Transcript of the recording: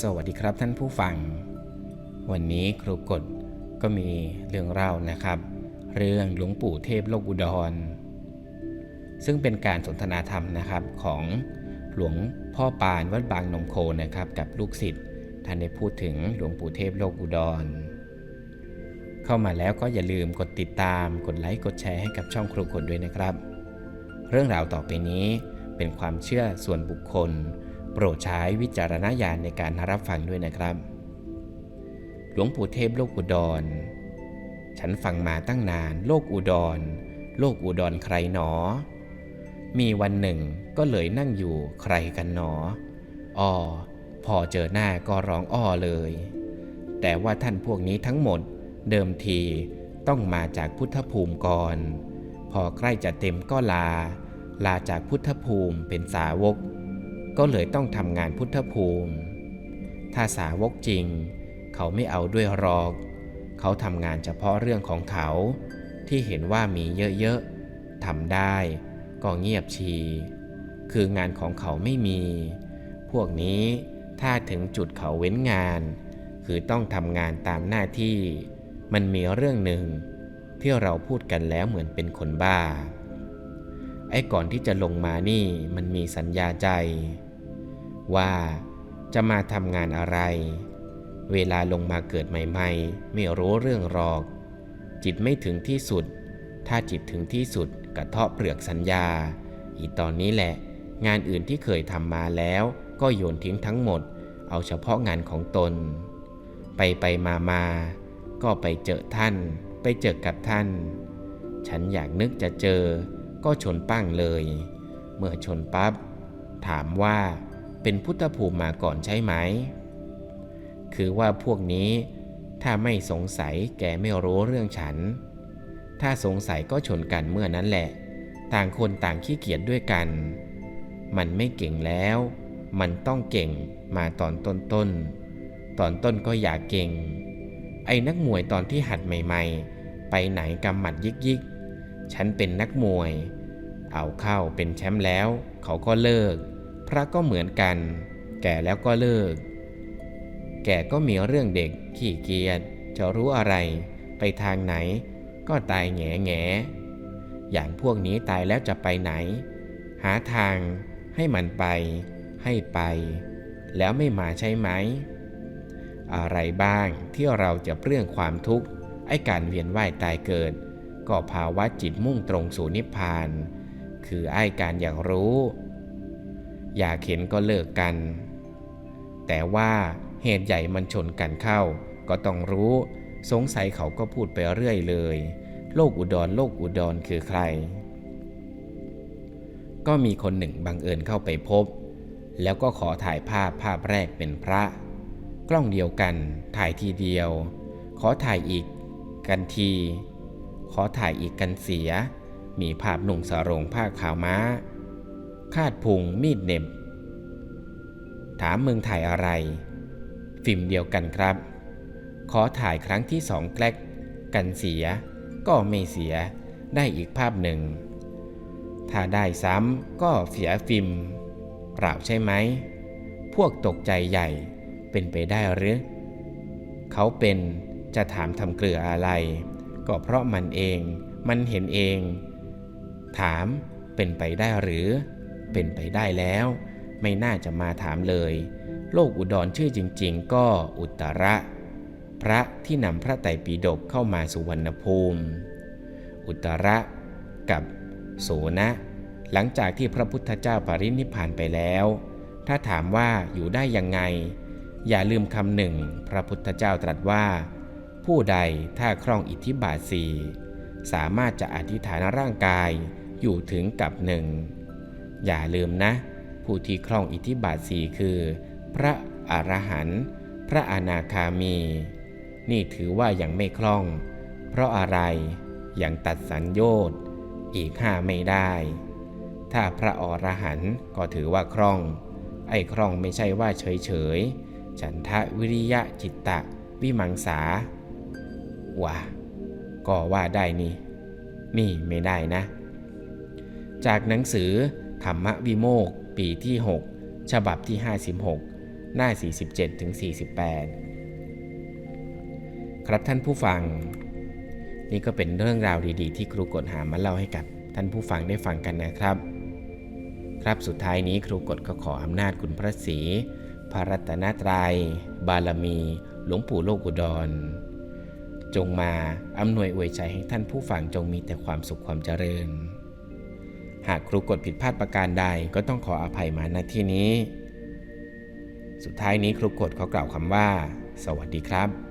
สวัสดีครับท่านผู้ฟัง วันนี้ครูกฎก็มีเรื่องเล่านะครับ เรื่องหลวงปู่เทพโลกอุดร ซึ่งเป็นการสนทนาธรรมนะครับของหลวงพ่อปานวัดบางนมโคนะครับ กับลูกศิษย์ท่านได้พูดถึงหลวงปู่เทพโลกอุดร เข้ามาแล้วก็อย่าลืมกดติดตามกดไลค์กดแชร์ให้กับช่องครูกฎด้วยนะครับ เรื่องราวต่อไปนี้เป็นความเชื่อส่วนบุคคล ปรดใช้วิจารณญาณในการรับฟังด้วยนะครับ หลวงปู่เทพโลกอุดร ฉันฟังมาตั้งนาน โลกอุดร โลกอุดรใครหนอ มีวันหนึ่งก็เลยนั่งอยู่ใครกันหนออ้อพอเจอหน้าก็ร้องอ้อเลย แต่ว่าท่านพวกนี้ทั้งหมดเดิมทีต้องมาจากพุทธภูมิก่อน พอใกล้จะเต็มก็ลา ลาจากพุทธภูมิเป็นสาวก ก็เลยต้องทำงานพุทธภูมิ ถ้าสาวกจริง เขาไม่เอาด้วยหรอก เขาทำงานเฉพาะเรื่องของเขา ที่เห็นว่ามีเยอะๆทำได้ ก็เงียบชี คืองานของเขาไม่มี พวกนี้ถ้าถึงจุดเขาเว้นงาน คือต้องทำงานตามหน้าที่ มันมีเรื่องหนึ่ง ที่เราพูดกันแล้วเหมือนเป็นคนบ้าไอ้ก่อนที่จะลงมานี่มันมีสัญญาใจ ว่าจะมาทำงานอะไร เวลาลงมาเกิดใหม่ๆ ไม่รู้เรื่องหรอก จิตไม่ถึงที่สุด ถ้าจิตถึงที่สุดกระเทาะเปลือกสัญญา อีตอนนี้แหละ งานอื่นที่เคยทำมาแล้วก็โยนทิ้งทั้งหมด เอาเฉพาะงานของตน ไปไปมามาก็ไปเจอท่าน ไปเจอกับท่าน ฉันอยากนึกจะเจอ ก็ชนปั้งเลย เมื่อชนปับ๊บถามว่า เป็นพุทธภูมิมาก่อนใช่ไหม คือว่าพวกนี้ถ้าไม่สงสัยแกไม่รู้เรื่องฉัน ถ้าสงสัยก็ชนกันเมื่อนั้นแหละ ต่างคนต่างขี้เกียจด้วยกัน มันไม่เก่งแล้ว มันต้องเก่งมาตอนต้นต้นๆตอนต้นก็อยากเก่ง ไอ้นักมวยตอนที่หัดใหม่ๆ ไปไหนกำหมัดยิกยิกๆฉันเป็นนักมวย เอาเข้าเป็นแชมป์แล้ว เขาก็เลิก พระก็เหมือนกัน แก่แล้วก็เลิก แก่ก็มีเรื่องเด็กขี้เกียจจะรู้อะไร ไปทางไหน ก็ตายแง่แง่อย่างพวกนี้ตายแล้วจะไปไหน หาทางให้มันไป ให้ไป แล้วไม่มาใช่ไหม อะไรบ้างที่เราจะเปลื้องความทุกข์ ไอ้การเวียนว่ายตายเกิด ก็ภาวะจิตมุ่งตรงสู่นิพพาน คือไอ้การอยากรู้ อยากเห็นก็เลิกกัน แต่ว่าเหตุใหญ่มันชนกันเข้า ก็ต้องรู้ สงสัยเขาก็พูดไปเรื่อยเลย โลกอุดรโลกอุดรคือใคร ก็มีคนหนึ่งบังเอิญเข้าไปพบ แล้วก็ขอถ่ายภาพภาพแรกเป็นพระ กล้องเดียวกัน ถ่ายทีเดียว ขอถ่ายอีกกันที ขอถ่ายอีกกันเสีย มีภาพหนุ่งสรงผ้าขาวม้า คาดพุงมีดเน็บ ถามมึงถ่ายอะไร ฟิล์มเดียวกันครับ ขอถ่ายครั้งที่สองแกลกกันเสีย ก็ไม่เสียได้อีกภาพหนึ่ง ถ้าได้ซ้ำก็เสียฟิล์มเปล่าใช่ไหม พวกตกใจใหญ่เป็นไปได้หรือ เขาเป็นจะถามทำเกลืออะไร ก็เพราะมันเองมันเห็นเอง ถามเป็นไปได้หรือ เป็นไปได้แล้ว ไม่น่าจะมาถามเลย โลกอุดรชื่อจริง ๆ ก็อุตระ พระที่นำพระไตรปิฎกเข้ามาสุวรรณภูมิ อุตระกับโสนะ หลังจากที่พระพุทธเจ้าปรินิพานไปแล้ว ถ้าถามว่าอยู่ได้ยังไง อย่าลืมคำหนึ่ง พระพุทธเจ้าตรัสว่า ผู้ใดถ้าครองอิทธิบาทสีสามารถจะอธิษฐานร่างกายอยู่ถึงกับหนึ่ง อย่าลืมนะ ผู้ที่ครองอิทธิบาทสี่คือ พระอรหันต์พระอนาคามี นี่ถือว่ายังไม่คล่อง เพราะอะไรยังตัดสัญโยชน์อีกห้าไม่ได้ ถ้าพระอรหันต์ก็ถือว่าคล่อง ไอ้คล่องไม่ใช่ว่าเฉยเฉยฉันทะวิริยะจิตตะ วิมังสาว่าก็ว่าได้นี่ นี่ไม่ได้นะ จากหนังสือ ธรรมวิโมกข์ปีที่ 6 ฉบับที่ 56 หน้า 47ถึง48 ครับท่านผู้ฟัง นี่ก็เป็นเรื่องราวดีๆ ที่ครูกฎหามาเล่าให้กับท่านผู้ฟังได้ฟังกันนะครับ ครับสุดท้ายนี้ครูกฎก็ขออำนาจคุณพระศรีพระรัตนตรยัย บารมี หลวงปู่โลกุดร จงมาอำนวยอวยใจให้ท่านผู้ฟังจงมีแต่ความสุขความเจริญ หากครูกดผิดพลาดประการใดก็ต้องขออภัยมาณที่นี้ สุดท้ายนี้ครูกฎขอกล่าวคำว่า สวัสดีครับ